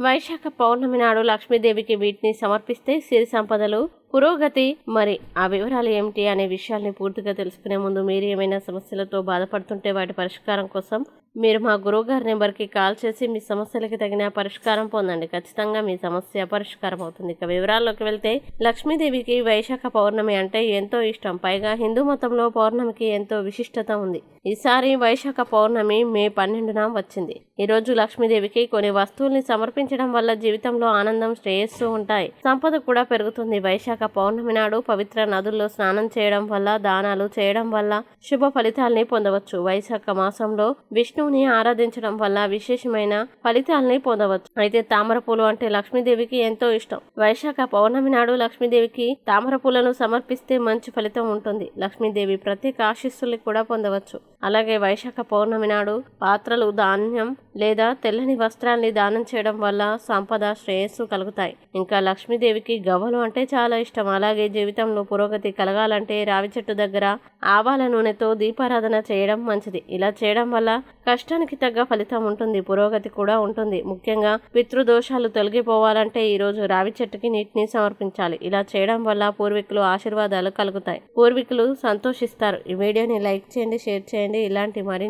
వైశాఖ పౌర్ణమి నాడు లక్ష్మీదేవికి వీటిని సమర్పిస్తే సిరి సంపదలు పురోగతి మరి ఆ వివరాలు ఏమిటి అనే విషయాల్ని పూర్తిగా తెలుసుకునే ముందు మీరు ఏమైనా సమస్యలతో బాధపడుతుంటే వాటి పరిష్కారం కోసం మీరు మా గురువుగారి నెంబర్కి కాల్ చేసి మీ సమస్యలకి తగిన పరిష్కారం పొందండి. ఖచ్చితంగా మీ సమస్య పరిష్కారం అవుతుంది. ఇక వివరాల్లోకి వెళ్తే లక్ష్మీదేవికి వైశాఖ పౌర్ణమి అంటే ఎంతో ఇష్టం. పైగా హిందూ మతంలో పౌర్ణమికి ఎంతో విశిష్టత ఉంది. ఈసారి వైశాఖ పౌర్ణమి మే పన్నెండున వచ్చింది. ఈరోజు లక్ష్మీదేవికి కొన్ని వస్తువుల్ని సమర్పించడం వల్ల జీవితంలో ఆనందం శ్రేయస్సు ఉంటాయి. సంపద కూడా పెరుగుతుంది. వైశాఖ పౌర్ణమి నాడు పవిత్ర నదుల్లో స్నానం చేయడం వల్ల దానాలు చేయడం వల్ల శుభ ఫలితాల్ని పొందవచ్చు. వైశాఖ మాసంలో విష్ణువుని ఆరాధించడం వల్ల విశేషమైన ఫలితాల్ని పొందవచ్చు. అయితే తామర పూలు అంటే లక్ష్మీదేవికి ఎంతో ఇష్టం. వైశాఖ పౌర్ణమి నాడు లక్ష్మీదేవికి తామర పూలను సమర్పిస్తే మంచి ఫలితం ఉంటుంది. లక్ష్మీదేవి ప్రత్యేక ఆశీస్సుల్ని కూడా పొందవచ్చు. అలాగే వైశాఖ పౌర్ణమి నాడు పాత్రలు ధాన్యం లేదా తెల్లని వస్త్రాల్ని దానం చేయడం వల్ల సంపద శ్రేయస్సు కలుగుతాయి. ఇంకా లక్ష్మీదేవికి గవ్వలు అంటే చాలా ఇష్టం. అలాగే జీవితంలో పురోగతి కలగాలంటే రావి చెట్టు దగ్గర ఆవాల నూనెతో దీపారాధన చేయడం మంచిది. ఇలా చేయడం వల్ల కష్టానికి తగ్గ ఫలితం ఉంటుంది పురోగతి కూడా ఉంటుంది. ముఖ్యంగా పితృదోషాలు తొలగిపోవాలంటే ఈ రోజు రావి చెట్టుకి నీటిని సమర్పించాలి. ఇలా చేయడం వల్ల పూర్వీకులు ఆశీర్వాదాలు కలుగుతాయి. పూర్వీకులు సంతోషిస్తారు. ఈ వీడియోని లైక్ చేయండి షేర్ చేయండి. ఇలాంటి మరిన్ని